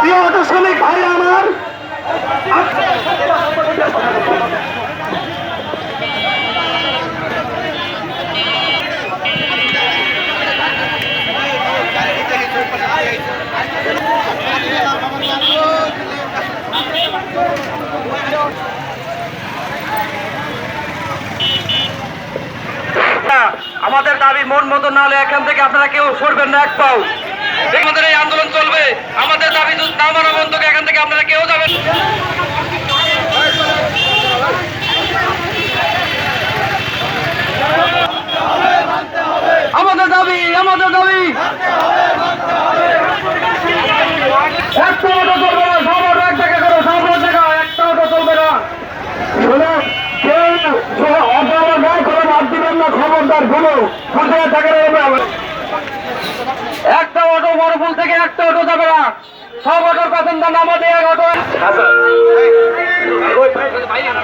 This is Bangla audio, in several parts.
প্রিয় শ্রমিক ভাই আমার। আমাদের দাবি, মন মতো না হলে এখান থেকে আপনারা কেউ সরবেন না, এক পাও। আমাদের এই আন্দোলন চলবে। আমাদের দাবি না মানা বন্ধ এখান থেকে আপনারা কেউ যাবেন আমাদের দাবি আমাদের দাবি একটা অটো চলবে না সব অটো এক জায়গা করো সব এক জায়গা একটা অটো চলবে না শোনো কেউ অটো আমার গায়ে করে বাদ দিবেন না খবরদার শোনো কোথায় থাকে একটা অটো বড়পুল থেকে একটা অটো যাবে না। সব অটোর প্যাসেঞ্জার নামাতে এক অটো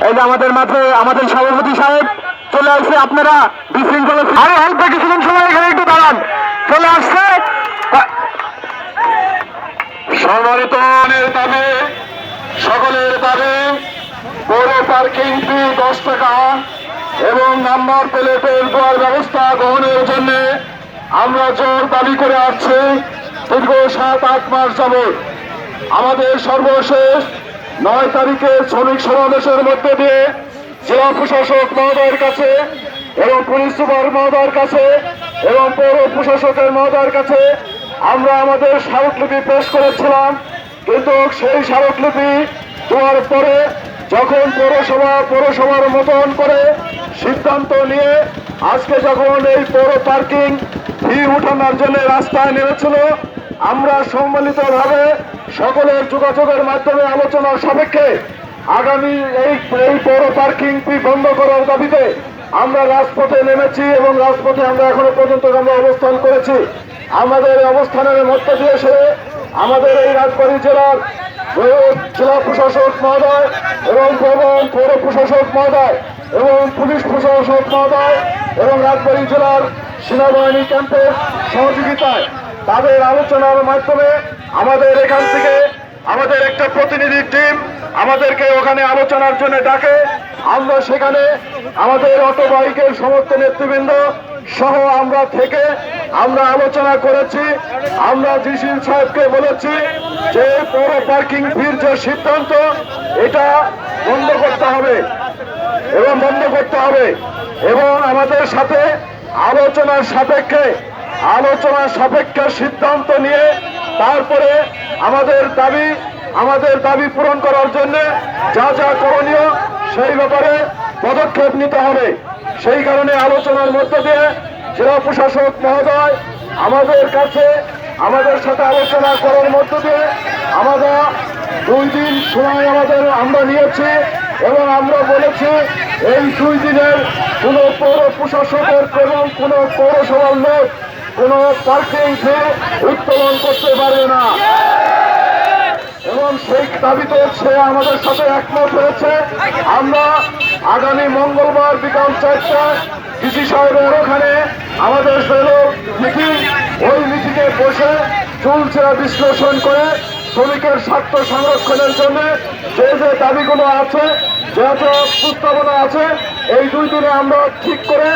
এই আমাদের মাঠে আমাদের সভাপতি সাহেব চলে আসছে, আপনারা বিশৃঙ্খলা আরে অল্প কিছুক্ষণ সময় এখানে একটু দাঁড়ান। চলে আসছে। সম্মানিত দাবি সকলের পৌর পার্কিং ফি দশ টাকা। এবং নাম্বার প্লেটের দেওয়ার ব্যবস্থা গ্রহণের জন্য আমরা জোর দাবি করে আসছি। দীর্ঘ সাত, আট মাস যাবত আমাদের সর্বশেষ নয় তারিখে শ্রমিক সমাবেশের মধ্যে দিয়ে জেলা প্রশাসক মহোদয়ের কাছে এবং পুলিশ সুপার মহোদয়ের কাছে এবং পৌর প্রশাসকের মহোদয়ের কাছে আমরা আমাদের স্মারকলিপি পেশ করেছিলাম। কিন্তু সেই স্মারকলিপি দেওয়ার পরে যখন পৌরসভা, পৌরসভার মতন করে সিদ্ধান্ত নিয়ে আজকে যখন এই পৌর পার্কিং ফি উঠানোর জন্য রাস্তায় নেমেছিল, আমরা সম্মিলিতভাবে সকলের যোগাযোগের মাধ্যমে আলোচনার সাপেক্ষে আগামী এই এই পৌর পার্কিং ফি বন্ধ করার দাবিতে আমরা রাজপথে নেমেছি এবং রাজপথে আমরা এখনও পর্যন্ত আমরা অবস্থান করেছি। আমাদের অবস্থানের মধ্যে দিয়ে এসে আমাদের এই রাজবাড়ি জেলার জেলা প্রশাসক মহোদয় এবং এবং পৌর প্রশাসক মহোদয় এবং পুলিশ প্রশাসক মহোদয় এবং রাজবাড়ী জেলার সেনাবাহিনী ক্যাম্পের সহযোগিতায় তাদের আলোচনার মাধ্যমে আমাদের এখান থেকে আমাদের একটা প্রতিনিধি টিম আমাদেরকে ওখানে আলোচনার জন্য ডাকে। আমরা সেখানে আমাদের অটো বাইকের সমস্ত নেতৃবৃন্দ সহ আমরা থেকে আমরা আলোচনা করেছি। আমরা জিসিল সাহেবকে বলেছি যে পৌর পার্কিং ফির যে সিদ্ধান্ত, এটা বন্ধ করতে হবে এবং বন্ধ করতে হবে এবং আমাদের সাথে আলোচনার সাপেক্ষে আলোচনার সাপেক্ষে সিদ্ধান্ত নিয়ে তারপরে আমাদের দাবি আমাদের দাবি পূরণ করার জন্য যা যা করণীয় সেই ব্যাপারে পদক্ষেপ নিতে হবে। সেই কারণে আলোচনার মধ্য দিয়ে জেলা প্রশাসক মহোদয় আমাদের কাছে, আমাদের সাথে আলোচনা করার মধ্য দিয়ে আমরা দুই দিন সময় আমাদের আমরা নিয়েছি। এবং আমরা বলেছি এই দুই দিনের কোনো পৌর প্রশাসকের এবং কোনো পৌরসভার লোক কোনো পার্কিং ফি উত্তোলন করতে পারবে না। এবং সেই দাবিতে সে আমাদের সাথে একমত হয়েছে। আমরা আগামী মঙ্গলবার বিকাল চারটায় ডিসি সাহেবের ওখানে আমাদের মিটিং, ওই মিটিংয়ে বসে চুলচেরা বিশ্লেষণ করে শ্রমিকের স্বার্থ সংরক্ষণের জন্য যে যে দাবিগুলো আছে, যে যে প্রস্তাবনা আছে, এই দুই দিনে আমরা ঠিক করে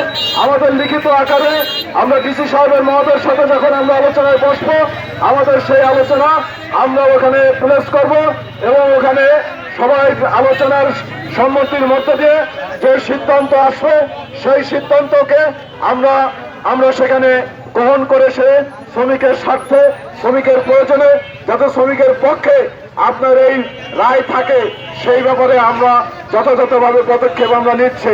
আমাদের লিখিত আকারে আমরা ডিসি সাহেবের মহাদের সাথে যখন আমরা আলোচনায় বসবো, আমাদের সেই আলোচনা আমরা ওখানে প্লেস করব এবং ওখানে সবাই আলোচনার সম্মতির মধ্য দিয়ে যে সিদ্ধান্ত আসবে, সেই সিদ্ধান্তকে আমরা আমরা সেখানে গ্রহণ করে সে শ্রমিকের স্বার্থে, শ্রমিকের প্রয়োজনে, যাতে শ্রমিকের পক্ষে আপনার এই রায় থাকে, সেই ব্যাপারে আমরা যথাযথভাবে পদক্ষেপ আমরা নিচ্ছি।